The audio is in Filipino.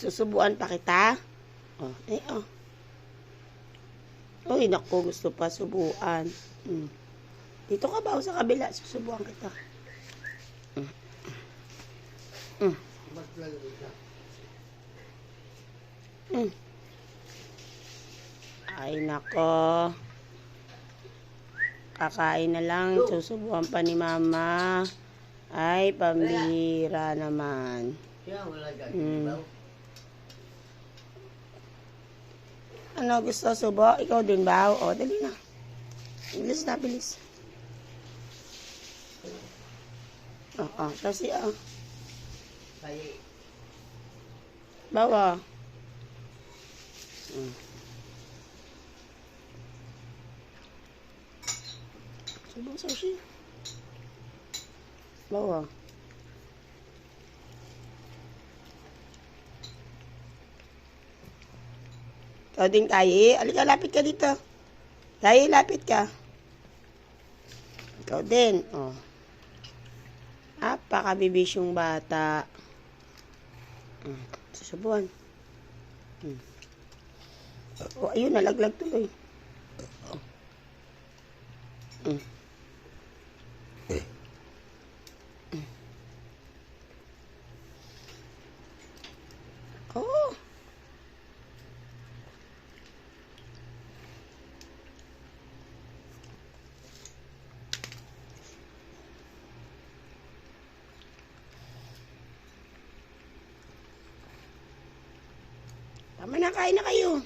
Susubuan pa kita. Oh, eh, oh. Uy, naku, gusto pa subuan. Mm. Dito ka ba o sa kabila? Susubuan kita. Mm. Mm. Mm. Ay, nako. Kakain na lang. Susubuan pa ni mama. Ay, pambira naman. Mm. Ano gusto subo? Ikaw din ba? O, dali na. Bilis na, bilis. Oo, kasi ah. Kaya, Bawa. Mm. Subo sa siya. Bawa. Ikaw din, Kayi. Alika, lapit ka dito. Kayi, lapit ka. Ikaw din. Oh. Apakabibisyong bata. Mm. Susubuan. Mm. Oh, ayun, nalaglag tuloy. Mm. Mm. Oh. Tama na, kain na kayo.